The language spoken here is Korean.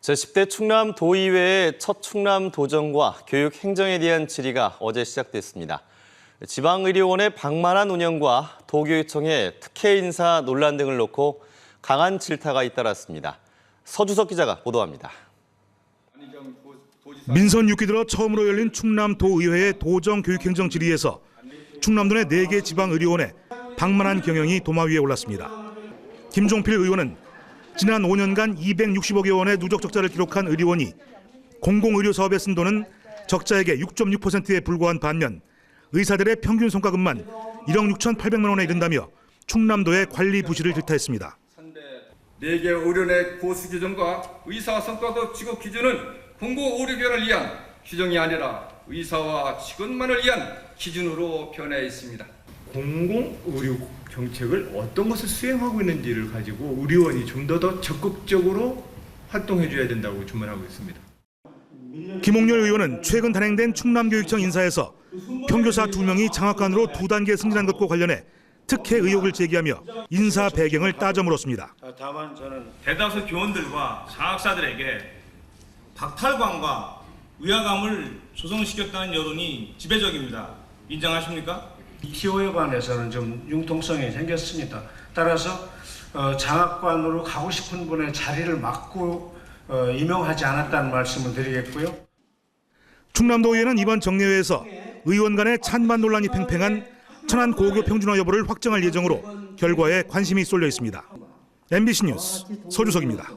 제10대 충남 도의회의 첫 충남 도정과 교육 행정에 대한 질의가 어제 시작됐습니다. 지방의료원의 방만한 운영과 도교육청의 특혜 인사 논란 등을 놓고 강한 질타가 잇따랐습니다. 서주석 기자가 보도합니다. 민선 6기 들어 처음으로 열린 충남 도의회의 도정 교육행정 질의에서 충남도 내 4개 지방의료원의 방만한 경영이 도마 위에 올랐습니다. 김종필 의원은 지난 5년간 260억여 원의 누적 적자를 기록한 의료원이 공공의료 사업에 쓴 돈은 적자액의 6.6%에 불과한 반면 의사들의 평균 성과금만 1억 6,800만 원에 이른다며 충남도의 관리 부실을 질타했습니다. 네개 의료원의 고수 규정과 의사 성과급 지급 기준은 공공 의료계를 위한 규정이 아니라 의사와 직원만을 위한 기준으로 변해 있습니다. 공공 의료 정책을 어떤 것을 수행하고 있는지를 가지고 의료원이 좀 더 더 적극적으로 활동해 줘야 된다고 주문하고 있습니다. 김홍렬 의원은 최근 단행된 충남교육청 인사에서 평교사 2명이 장학관으로 두 단계 승진한 것과 관련해 특혜 의혹을 제기하며 인사 배경을 따져 물었습니다. 다만 저는 대다수 교원들과 장학사들에게 박탈감과 위화감을 조성시켰다는 여론이 지배적입니다. 인정하십니까? 기호에 관해서는 좀 융통성이 생겼습니다. 따라서 어, 장학관으로 가고 싶은 분의 자리를 막고 어, 임용하지 않았다는 말씀을 드리겠고요. 충남도의회는 이번 정례회에서 의원 간의 찬반 논란이 팽팽한 천안 고교 평준화 여부를 확정할 예정으로 결과에 관심이 쏠려 있습니다. MBC 뉴스 서주석입니다.